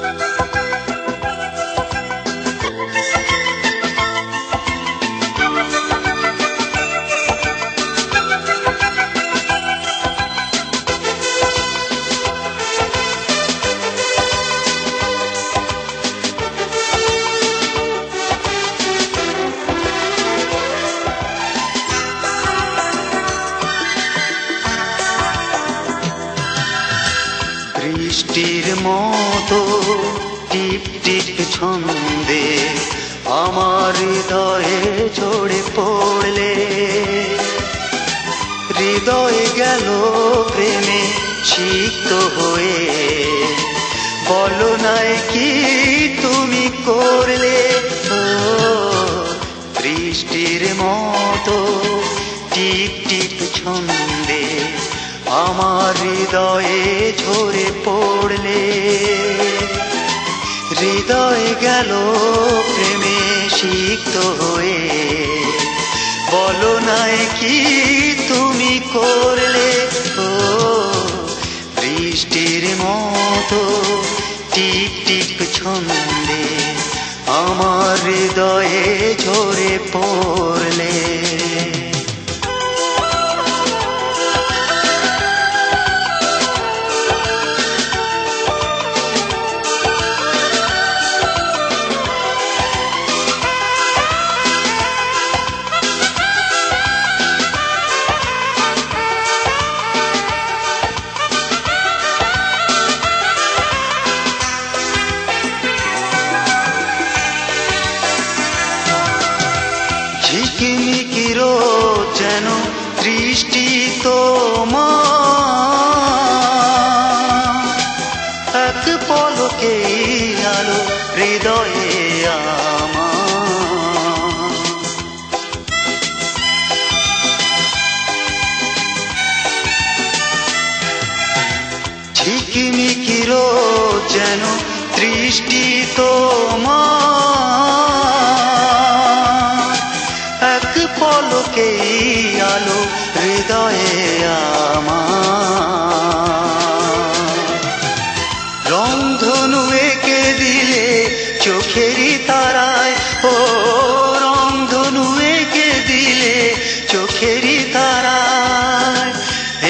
বৃষ্টির মতো টিপ টিপ ছন্দে আমার হৃদয়ে ঝরে পড়লে। হৃদয়ে গেল প্রেমে সিক্ত হয়ে। বলো নাই কি তুমি করলে? বৃষ্টির মতো টিপ টিপ ছন্দে আমার হৃদয়ে ঝরে পড়লে, হৃদয় গেল প্রেমে সিক্ত হয়ে। বলো নাই কি তুমি করলে? ও, বৃষ্টির মতো টিপ টিপ ছন্দে আমার হৃদয়ে ঝরে পড়লে। ঝিকিমিকির যেন দৃষ্টি তোমার। এক পলকে আলো হৃদয়ে ঝিকিমিকির যেন দৃষ্টি তোমার। পলকে আলো, হৃদয়ে আমার। রংধনু এঁকে দিলে চোখেরই তারায়, ও রংধনু এঁকে দিলে চোখেরই তারায়,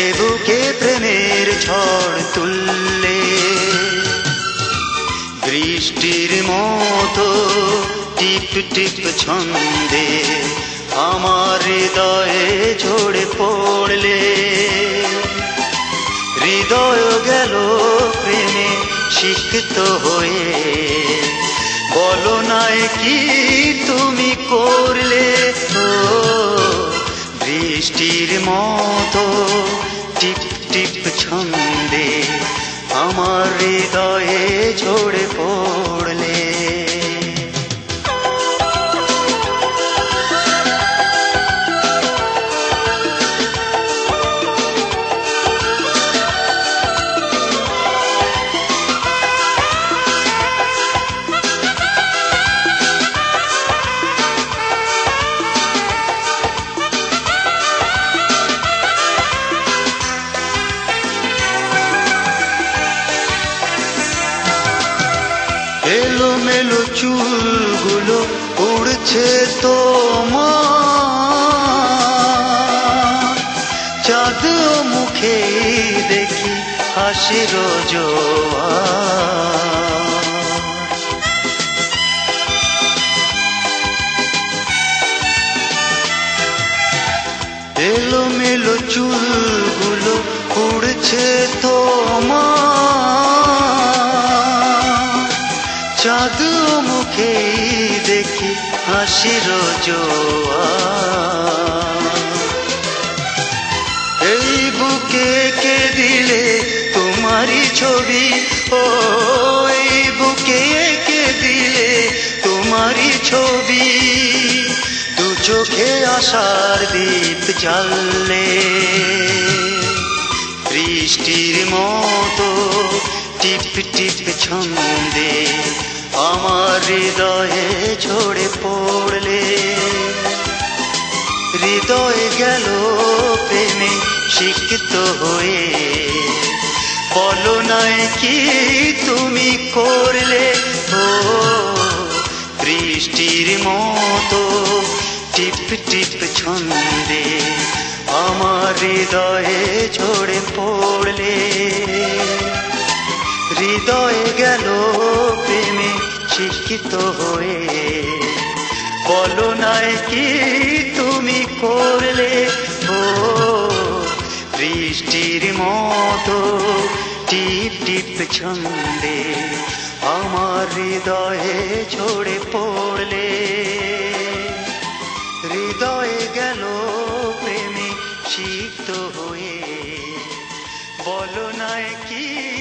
এ বুকে প্রেমের ঝড় তুললে। বৃষ্টির মতো টিপ টিপ ছন্দে আমার হৃদয়ে ঝরে পড়লে। হৃদয় গেল প্রেমে শিক্ষিত হয়ে। বলো নাই কি তুমি করলে? তো বৃষ্টির মতো টিপ টিপ ছন্দে আমার হৃদয়ে ঝরে পড়লে। এলো চুলগুলো উড়ছে তোমার। চাঁদ মুখে দেখি হাসির জোয়ার। এলো মেলো চুলগুলো উড়ছে তোমার হাসির এই বুকে কে দিলে তোমারই ছবি? ও, এই বুকে কে দিলে তোমারই ছবি? দু চোখে আশার দীপ জ্বাললে, বৃষ্টির মতো টিপ টিপ ছন্দে আমার হৃদয়ে ঝরে পড়লে, হৃদয় গেল প্রেমে শিক্ষিত হয়ে। বলো নাই কি তুমি করলে? ও, বৃষ্টির মতো টিপ টিপ ছন্দে আমার হৃদয়ে ঝরে পড়লে, হৃদয় গেল প্রেমে শিক্ষিত হয়ে। বলো নাই কি তুমি করলে? ও, বৃষ্টির মতো টিপ টিপ ছন্দে আমার হৃদয়ে ঝরে পড়লে। হৃদয়ে গেল প্রেমে সিক্ত হয়ে। বলো নাই কি